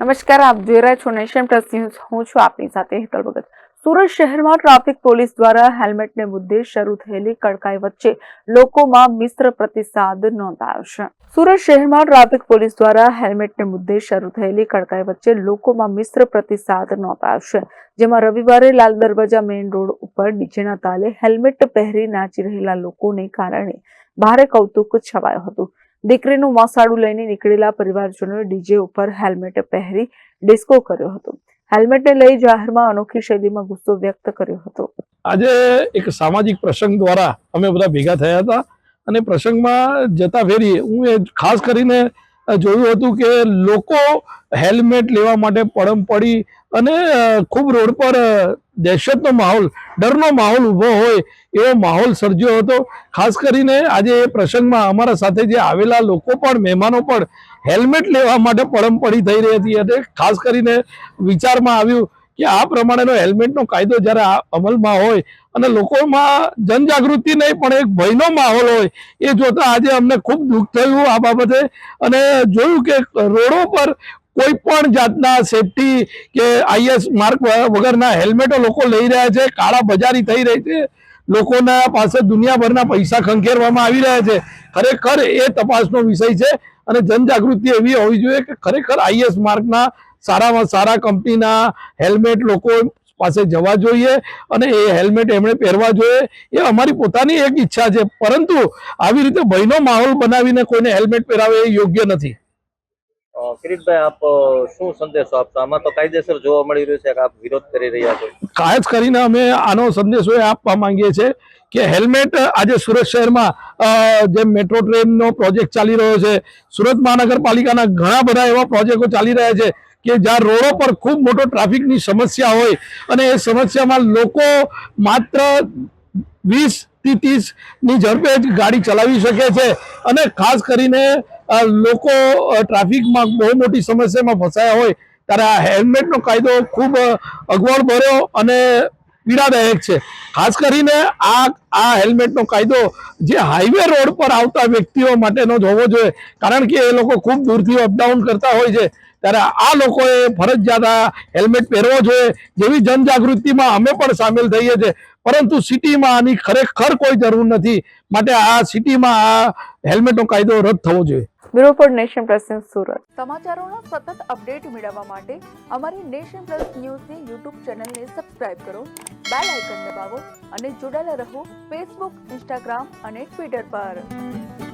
નમસ્કાર, આપ જોઈ રહ્યા છો નેશન પ્લસ ન્યૂઝ. હું છું આપની સાથે હેતલ ભગત. સુરત શહેરમાં ટ્રાફિક પોલીસ દ્વારા હેલ્મેટને મુદ્દે શરૂ થયેલી કડકાઈ વચ્ચે લોકોમાં મિશ્ર પ્રતિસાદ નોંધાયો છે. સુરત શહેરમાં ટ્રાફિક પોલીસ દ્વારા હેલ્મેટને મુદ્દે શરૂ થયેલી કડકાઈ વચ્ચે લોકોમાં મિશ્ર પ્રતિસાદ નોંધાયો છે. જેમાં રવિવારે લાલ દરવાજા મેઇન રોડ ઉપર નીચેના તાલે હેલ્મેટ પહેરી નાચી રહેલા લોકોને કારણે ભારે કૌતુક છવાયું હતું. દીકરીનું મોસાડું લઈને નીકળેલા પરિવારજનોએ ડીજે ઉપર હેલ્મેટ પહેરી ડિસ્કો કર્યો હતો. હેલ્મેટને લઈ જાહેરમાં અનોખી શૈલીમાં ગુસ્સો વ્યક્ત કર્યો હતો. આજે એક સામાજિક પ્રસંગ દ્વારા અમે બધા ભેગા થયા હતા અને પ્રસંગમાં જતા ફેરી હું એ ખાસ કરીને જોયું હતું કે લોકો હેલ્મેટ લેવા માટે પડમ પડી અને ખૂબ રોડ પર દહેશતનો માહોલ, ડરનો માહોલ ઊભો હોય એવો માહોલ સર્જ્યો હતો. ખાસ કરીને આજે એ પ્રસંગમાં અમારા સાથે જે આવેલા લોકો પણ, મહેમાનો પણ હેલ્મેટ લેવા માટે પડમ પડી થઈ રહી હતી. અને ખાસ કરીને વિચારમાં આવ્યું કે આ પ્રમાણેનો હેલ્મેટનો કાયદો જ્યારે અમલમાં હોય અને લોકોમાં જનજાગૃતિ નહીં, પણ એક ભયનો માહોલ હોય, એ જોતા આજે અમને ખૂબ દુઃખ થયું આ બાબતે. અને જોયું કે રોડો પર કોઈ પણ જાતના સેફટી કે આઈએસ માર્ક વગરના હેલ્મેટો લોકો લઈ રહ્યા છે, કાળા બજારી થઈ રહી છે, લોકોના પાસે દુનિયાભરના પૈસા ખંખેરવામાં આવી રહ્યા છે. ખરેખર એ તપાસનો વિષય છે અને જનજાગૃતિ એવી હોવી જોઈએ કે ખરેખર આઈએસ માર્કના સારામાં સારા કંપનીના હેલ્મેટ લોકો પાસે જવા જોઈએ અને એ હેલ્મેટ એમણે પહેરવા જોઈએ. એ અમારી પોતાની એક ઈચ્છા છે. પરંતુ આવી રીતે ભયનો માહોલ બનાવીને કોઈને હેલ્મેટ પહેરાવે એ યોગ્ય નથી. કિરીટભાઈ આપ શું સંદેશો આપશો? આમાં તો કાયદેસર જોવા મળી રહ્યું છે કે આપ વિરોધ કરી રહ્યા છો. ખાસ કરીને અમે આનો સંદેશો એ આપવા માંગીએ છીએ કે હેલ્મેટ આજે સુરત શહેરમાં જે મેટ્રો ટ્રેનનો પ્રોજેક્ટ ચાલી રહ્યો છે સુરત મહાનગરપાલિકાના ઘણા બધા એવા પ્રોજેક્ટો ચાલી રહ્યા છે. કે જ્યાં રોડો પર ખૂબ મોટો ટ્રાફિકની સમસ્યા હોય અને એ સમસ્યામાં લોકો માત્ર વીસથી ત્રીસની ઝડપે જ ગાડી ચલાવી શકે છે. અને ખાસ કરીને લોકો ટ્રાફિકમાં બહુ મોટી સમસ્યામાં ફસાયા હોય, ત્યારે આ હેલ્મેટનો કાયદો ખૂબ અગવડ ભર્યો અને પીડાદાયક છે. ખાસ કરીને આ આ હેલ્મેટનો કાયદો જે હાઈવે રોડ પર આવતા વ્યક્તિઓ માટેનો જ હોવો જોઈએ. કારણ કે એ લોકો ખૂબ દૂરથી અપડાઉન કરતા હોય છે. ત્યારે આ લોકોએ ફરજિયાત હેલ્મેટ પહેરવો જોઈએ જેવી જનજાગૃતિમાં અમે પણ સામેલ થઈએ છીએ. પરંતુ સિટીમાં આની ખરેખર કોઈ જરૂર નથી. માટે આ સિટીમાં આ હેલ્મેટનો કાયદો રદ થવો જોઈએ. Bureau for Nation Plus news Surat. સમાચારોના સતત અપડેટ મેળવવા માટે અમારી નેશન પ્લસ ન્યૂઝની યુટ્યુબ ચેનલને સબસ્ક્રાઇબ કરો બેલ આઇકન દબાવો અને જોડાયેલા રહો ફેસબુક ઇન્સ્ટાગ્રામ અને ટ્વિટર પર.